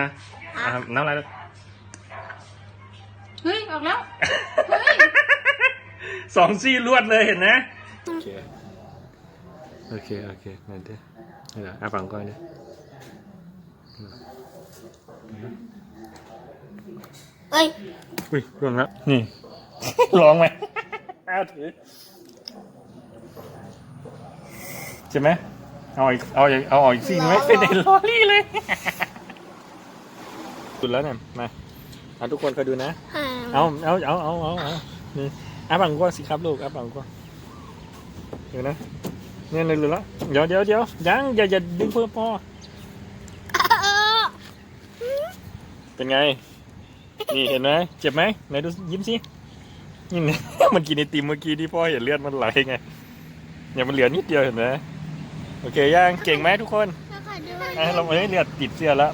อะครับน้ำลายเฮ้ย ออกแล้ว เฮ้ย สองซี่รวดเลยเห็นนะ โอเค โอเค โอเคนั่นเด้อนี่แหละอะฟังก่อนดิเอ้ย อุ้ยร่วงแล้วนี่ ร้องไหมอ้าวถือใช่ไหมเอาอีกเอาอีกเอาออกอีกซี่ไหมเป็นไอ้ลอรี่เลย สุดแล้วเนี่ยมาเอาทุกคนคอยดูนะ เอาเอาเอาเอาเอาเอานี่อาบังกว่าสิครับลูกอาบังกว่าเดี๋ยวนะเนี่ยเลยแล้วเดี๋ยวเดี๋ยวเดี๋ยวยังอย่าอย่าดึงเพื่อพ่อเป็นไง นี่เห็นไหมเจ็บไหมไหนดูยิ้มสินี่นะมันกินไอติมเมื่อกี้ที่พ่อเห็นเลือดมันไหลไงเนี่ยมันเหลือนิดเดียวเห็นไหมโอเคยังเก่งไหมทุกคนแล้วขอดูอะเราเอ้ยเลือดติดเสื้อแล้ว